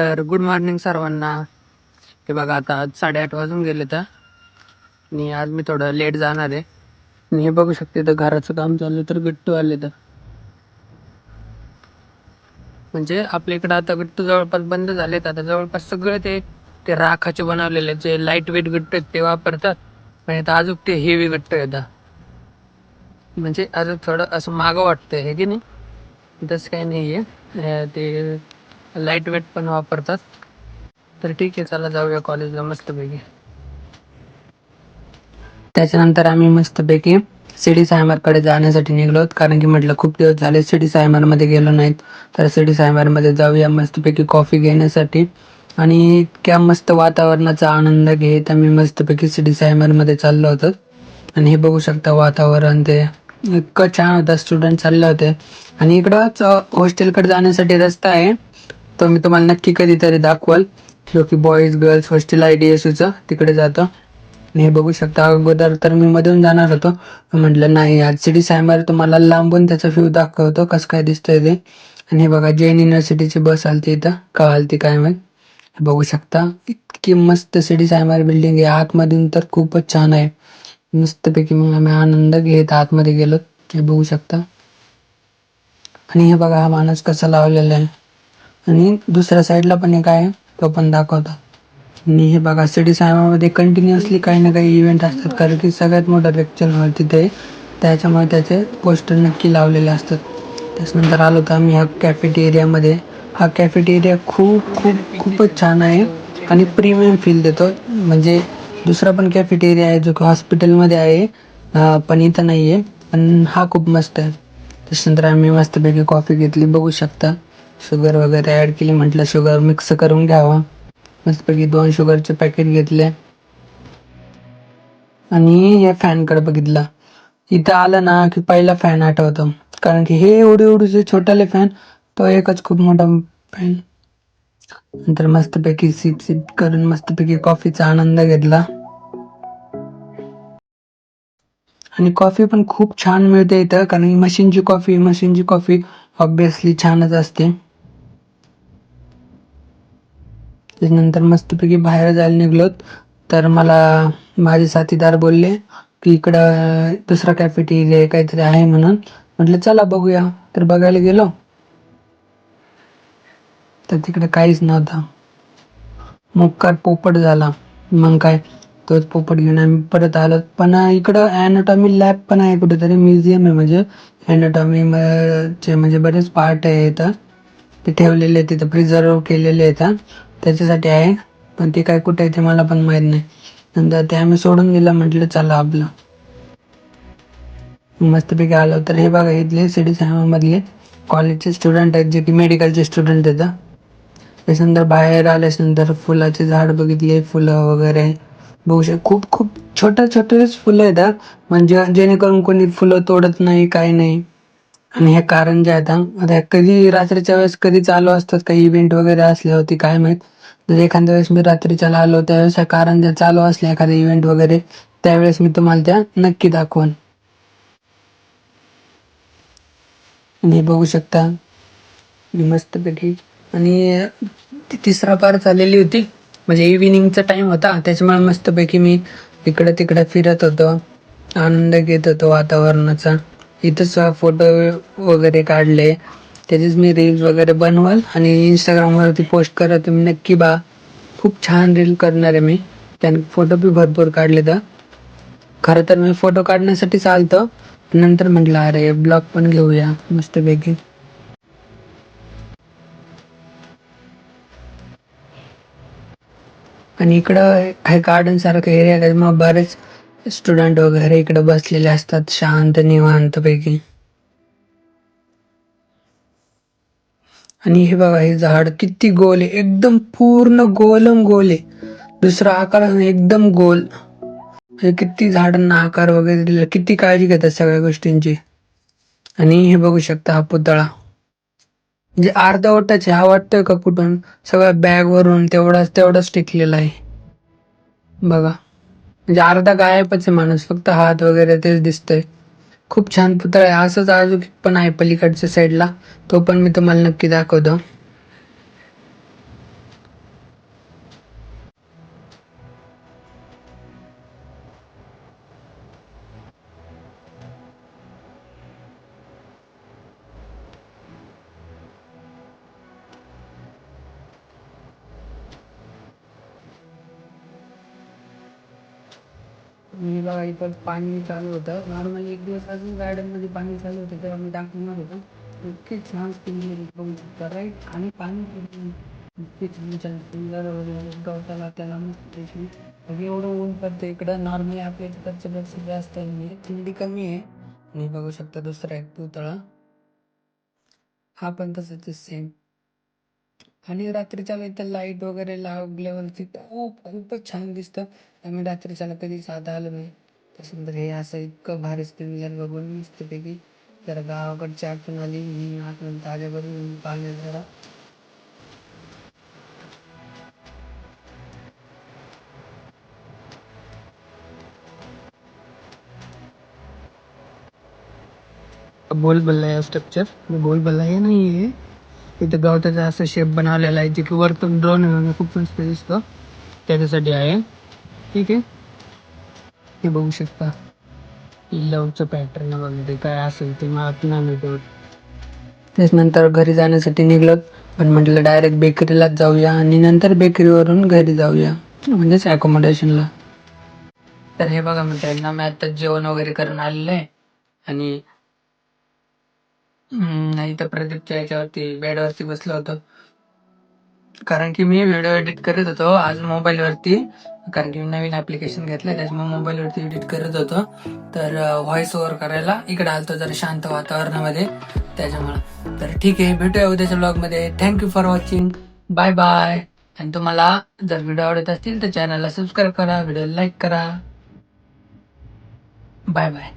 तर good morning सर्वांना. हे बघा आता आज साडेआठ वाजून गेले तर. आणि आज मी थोडं लेट जाणार आहे. आणि हे बघू शकते तर घराचं काम चाललं तर गट्टू आले तर. म्हणजे आपल्या इकडं आता गट्टू जवळपास बंद झालेत. आता जवळपास सगळे ते ते राखाचे बनवलेले जे लाइट वेट गट्टू आहेत ते वापरतात. पण आता अजून ते हेवी गट्टू येतात म्हणजे अजून थोडं असं मागं वाटतंय हे की नाही? तसं काही नाही आहे ते लाइट वेट पण वापरतात. तर ठीक आहे चला जाऊया कॉलेजला मस्तपैकी. त्याच्यानंतर आम्ही मस्तपैकी सिडी सायमरकडे जाण्यासाठी निघलो कारण की म्हटलं खूप दिवस झाले सिडी सायमरमध्ये गेलो नाहीत. तर सिडी सायमरमध्ये जाऊया मस्तपैकी कॉफी घेण्यासाठी. आणि इतक्या मस्त वातावरणाचा आनंद घेत आम्ही मस्तपैकी सिडी सायमरमध्ये चाललो होतो. आणि हे बघू शकता वातावरण ते. इतकं छान होतं स्टुडंट चालले होते. आणि इकडंच हॉस्टेलकडे जाण्यासाठी रस्ता आहे. तर मी तुम्हाला नक्की कधीतरी दाखवाल. जो की boys girls hostel I D S यूचं तिकडे जातं. आणि हे बघू शकता अगोदर तर मी मधून जाणार होतो. म्हटलं नाही आज सिटी सायमर तुम्हाला लांबून त्याचा व्ह्यू दाखवतो कसं काय दिसतंय ते. आणि हे बघा जैन युनिव्हर्सिटीची बस आलती इथं. का आलती काय माहीत. बघू शकता इतकी मस्त सिटी सायमर बिल्डिंग आहे. आतमधून तर खूपच छान आहे. मस्तपैकी मग आम्ही आनंद घेत आतमध्ये गेलो. हे बघू शकता. आणि हे बघा हा माणूस कसा लावलेला आहे. आणि दुसऱ्या साईडला पण एक आहे तो पण दाखवतो. आणि हे बघा सिटी सायमामध्ये कंटिन्युअसली काही ना काही इव्हेंट असतात. कारण की सगळ्यात मोठा लेक्चर हॉल तिथे त्याच्यामुळे त्याचे पोस्टर नक्की लावलेले असतात. त्याच्यानंतर आलो तर आम्ही ह्या कॅफेटेरियामध्ये हा कॅफेटेरिया खूप खूप खूपच छान आहे. आणि प्रीमियम फील देतो. म्हणजे दुसरा पण कॅफेटेरिया आहे जो की हॉस्पिटलमध्ये आहे. पण इथं नाही आहे पण हा खूप मस्त आहे. त्याच्यानंतर आम्ही मस्तपैकी कॉफी घेतली. बघू शकता. शुगर वगैरे ॲड केली म्हटलं शुगर मिक्स करून घ्यावा. मस्तपैकी दोन शुगरचे पॅकेट घेतले. आणि या फॅनकडे बघितला. इथं आलं ना की पहिला फॅन आठवतो. कारण की हे एवढे एवढे छोटाले फॅन तो एकच खूप मोठा फॅन नंतर मस्तपैकी सिप सिप करून मस्तपैकी कॉफीचा आनंद घेतला. आणि कॉफी पण खूप छान मिळते इथं कारण मशीनची कॉफी मशीनची कॉफी ऑब्विसली छानच असते. त्याच्यानंतर मस्तपैकी बाहेर जायला निघलोत. तर मला माझे साथीदार बोलले की इकडं दुसरा कॅफेटेरिया काहीतरी आहे म्हणून. म्हटलं चला बघूया. तर बघायला गेलो. तर तिकडे काहीच नव्हतं. मुक्कार पोपट झाला. मग काय तोच पोपट घेऊन आम्ही परत आलो. पण इकडं ॲनाटॉमी लॅब पण आहे कुठेतरी म्युझियम आहे म्हणजे. ॲनाटॉमी चे म्हणजे बरेच पार्ट आहे इथं. ते ठेवलेले आहेत तिथं प्रिझर्व केलेले आहेत. त्याच्यासाठी आहे. पण ते काय कुठे आहे ते मला पण माहीत नाही. नंतर ते आम्ही सोडून दिलं म्हटलं चला आपलं. मस्तपैकी आलो. तर हे बघा इथले सिटी मधले कॉलेजचे स्टुडंट आहेत जे की मेडिकलचे स्टुडंट आहेत त्याच्यानंतर बाहेर आल्याच्यानंतर फुलाचे झाड बघितले फुलं वगैरे. बघू शक खूप खूप छोट्या छोटेच फुलं आहेत म्हणजे जेणेकरून कोणी फुलं तोडत नाही काही नाही. आणि हे कारण जे आहेत आता कधी रात्रीच्या वेळेस कधी चालू असतात काही इव्हेंट वगैरे असले होते काय माहीत. जर एखाद्या वेळेस मी रात्रीच्याला आलो त्यावेळेस ह्या कारण चालू असले एखादे इव्हेंट वगैरे त्यावेळेस मी तुम्हाला त्या नक्की दाखवून. आणि हे बघू शकता मी मस्तपैकी आणि ती तिसरा पार चाललेली होती म्हणजे इव्हिनिंगचा टाइम होता त्याच्यामुळे मस्तपैकी मी इकडं तिकडं फिरत होतो आनंद घेत होतो वातावरणाचा. इथंच फोटो वगैरे काढले. त्याचेच मी रील्स वगैरे बनवाल आणि इंस्टाग्रामवरती पोस्ट करा. तुम्ही नक्की बा खूप छान रील करणार आहे मी. त्याने फोटो बी भरपूर काढले तर खरं तर मी फोटो काढण्यासाठी चालतो. नंतर म्हटलं अरे ब्लॉग पण घेऊया. मस्तपैकी. आणि इकडं हे गार्डन सारखं एरिया आहे. मग बरेच स्टुडंट वगैरे इकडे बसलेले असतात शांत निवांतपैकी. आणि हे बघा हे झाड किती गोल आहे. एकदम पूर्ण गोलम गोल आहे. दुसरा आकार एकदम गोल. हे किती झाडांना आकार वगैरे दिला. किती काळजी घेतात सगळ्या गोष्टींची. आणि हे बघू शकता हा पुतळा. म्हणजे अर्धा ओटाचे हा वाटतोय का कुठून? सगळ्या बॅग वरून तेवढाच तेवढाच टिकलेला आहे. बघा. म्हणजे अर्धा गायबच आहे माणूस फक्त हात वगैरे तेच दिसतंय. खूप छान पुतळा आहे. असंच अजून पण आहे पलीकडच्या साईडला तो पण मी तुम्हाला नक्की दाखवतो. मी बघा इथं पाणी चालू होतं. नॉर्मली एक दिवस अजून गार्डनमध्ये पाणी चालू होतं तेव्हा मी दाखवणार होतो. इतके छान स्पिनरी बघू शकता राईट आणि पाणी इतके छान छान स्पिंगलर वगैरे गवताला त्याला मस्त एवढं ऊन पडतं इकडं. नॉर्मली आपल्या तिकडच्या पेक्षा जास्त आहे थंडी कमी आहे. आणि बघू शकता दुसरा एक पुतळा. हा पण तसंच सेम आणि रात्रीच्याला इथं लाईट वगैरे लावल्यावरती खूप छान दिसतं. आम्ही रात्रीच्याला कधीच आता आलो नाही. तसं तर हे असं इतकं भारी स्क्रीन बघून मस्तपैकी जरा गावाकडची आठवण आली. मी आठवण ताज्या करून जरा. बोल बल्ला आहे स्ट्रक्चर बोल बल्ला हे नाही आहे इथं गवताचा असं शेप बनवलेला आहे जे की वरतून ड्रोन खूप मस्त दिसतो. त्याच्यासाठी आहे. ठीक आहे. हे बघू शकता. लवचं पॅटर्न वगैरे काय असेल ते मला नाही तेच नंतर घरी जाण्यासाठी निघलो. पण म्हटलं डायरेक्ट बेकरीलाच जाऊया आणि नंतर बेकरीवरून घरी जाऊया. म्हणजेच अकोमोडेशनला तर हे बघा मित्रांनो मी आता जेवण वगैरे करून आलेलं आहे. आणि नाही तर प्रदीपच्या याच्यावरती बेडवरती बसलो होतो. कारण की मी व्हिडिओ एडिट करत होतो आज मोबाईलवरती कारण की मी नवीन ऍप्लिकेशन घेतलं त्याच्यामुळे मोबाईलवरती एडिट करत होतो. तर व्हॉइस ओव्हर करायला इकडे आलतो जरा शांत वातावरणामध्ये. त्याच्यामुळे. तर ठीक आहे भेटूया उद्याच्या ब्लॉगमध्ये thank you for watching bye bye आणि तुम्हाला जर व्हिडिओ आवडत असतील तर चॅनलला सबस्क्राईब करा व्हिडिओ लाईक करा. Bye bye